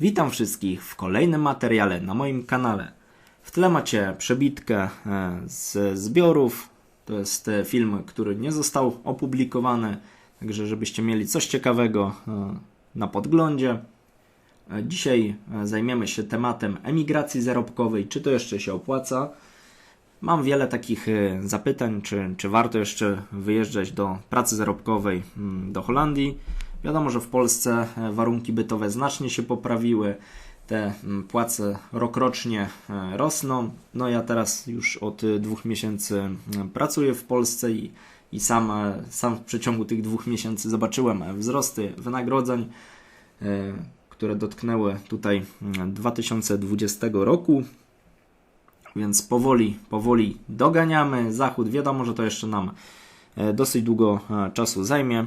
Witam wszystkich w kolejnym materiale na moim kanale. W tle macie przebitkę e, z zbiorów. To jest e, film, który nie został opublikowany, także żebyście mieli coś ciekawego e, na podglądzie. Dzisiaj zajmiemy się tematem emigracji zarobkowej. Czy to jeszcze się opłaca? Mam wiele takich zapytań, czy, czy warto jeszcze wyjeżdżać do pracy zarobkowej mm, do Holandii. Wiadomo, że w Polsce e, warunki bytowe znacznie się poprawiły. Te płace rokrocznie e, rosną. No ja teraz już od e, dwóch miesięcy pracuję w Polsce i, i sam, sam w przeciągu tych dwóch miesięcy zobaczyłem wzrosty wynagrodzeń, które dotknęły tutaj mm, 2020 roku. Więc powoli, powoli doganiamy. Zachód, wiadomo, że to jeszcze nam dosyć długo czasu zajmie.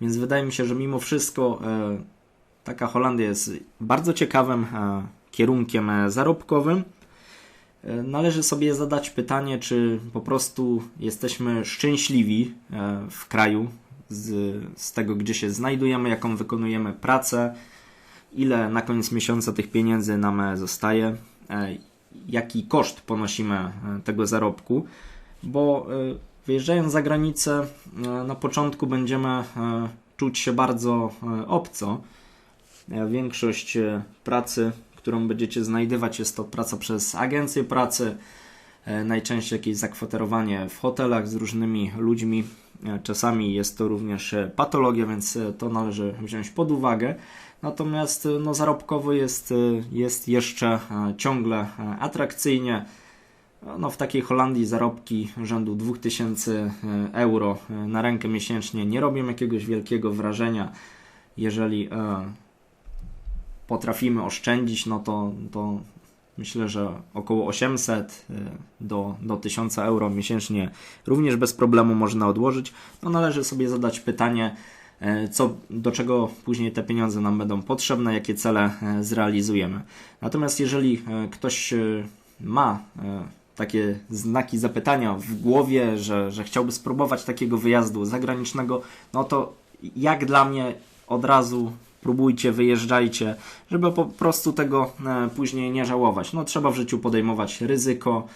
Więc wydaje mi się, że mimo wszystko e, taka Holandia jest bardzo ciekawym e, kierunkiem e, zarobkowym. Należy sobie zadać pytanie, czy po prostu jesteśmy szczęśliwi w kraju z, z tego, gdzie się znajdujemy, jaką wykonujemy pracę, ile na koniec miesiąca tych pieniędzy nam zostaje, jaki koszt ponosimy tego zarobku, bo wyjeżdżając za granicę, e, na początku będziemy e, czuć się bardzo e, obco. Większość pracy, którą będziecie znajdywać, jest to praca przez agencję pracy, najczęściej jakieś zakwaterowanie w hotelach z różnymi ludźmi. Czasami jest to również patologia, więc to należy wziąć pod uwagę. Natomiast no, zarobkowo jest, jest jeszcze ciągle atrakcyjnie. No, w takiej Holandii zarobki rzędu 2000 euro e, na rękę miesięcznie nie robią jakiegoś wielkiego wrażenia. Jeżeli e, potrafimy oszczędzić, no to, to myślę, że około 800 e, do, do 1000 euro miesięcznie również bez problemu można odłożyć. No, należy sobie zadać pytanie, e, co, do czego później te pieniądze nam będą potrzebne, jakie cele e, zrealizujemy. Natomiast jeżeli e, ktoś e, ma e, takie znaki zapytania w głowie, że, że chciałby spróbować takiego wyjazdu zagranicznego, no to jak dla mnie od razu próbujcie, wyjeżdżajcie, żeby po prostu tego e, później nie żałować. No trzeba w życiu podejmować ryzyko.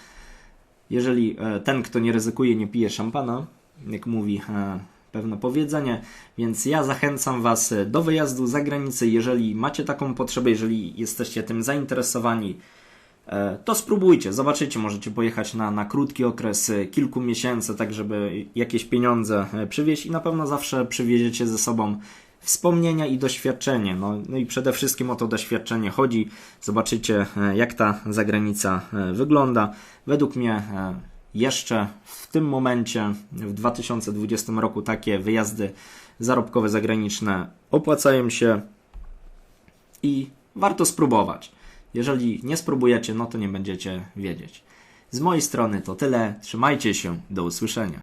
Jeżeli e, ten, kto nie ryzykuje, nie pije szampana, jak mówi e, pewne powiedzenie, więc ja zachęcam Was do wyjazdu za granicę, jeżeli macie taką potrzebę, jeżeli jesteście tym zainteresowani, to spróbujcie, zobaczycie, możecie pojechać na, na krótki okres e, kilku miesięcy, tak żeby jakieś pieniądze e, przywieźć i na pewno zawsze przywieziecie ze sobą wspomnienia i doświadczenie. No, no i przede wszystkim o to doświadczenie chodzi. Zobaczycie, e, jak ta zagranica e, wygląda. Według mnie e, jeszcze w tym momencie, w 2020 roku, takie wyjazdy zarobkowe zagraniczne opłacają się i warto spróbować. Jeżeli nie spróbujecie, no to nie będziecie wiedzieć. Z mojej strony to tyle. Trzymajcie się. Do usłyszenia.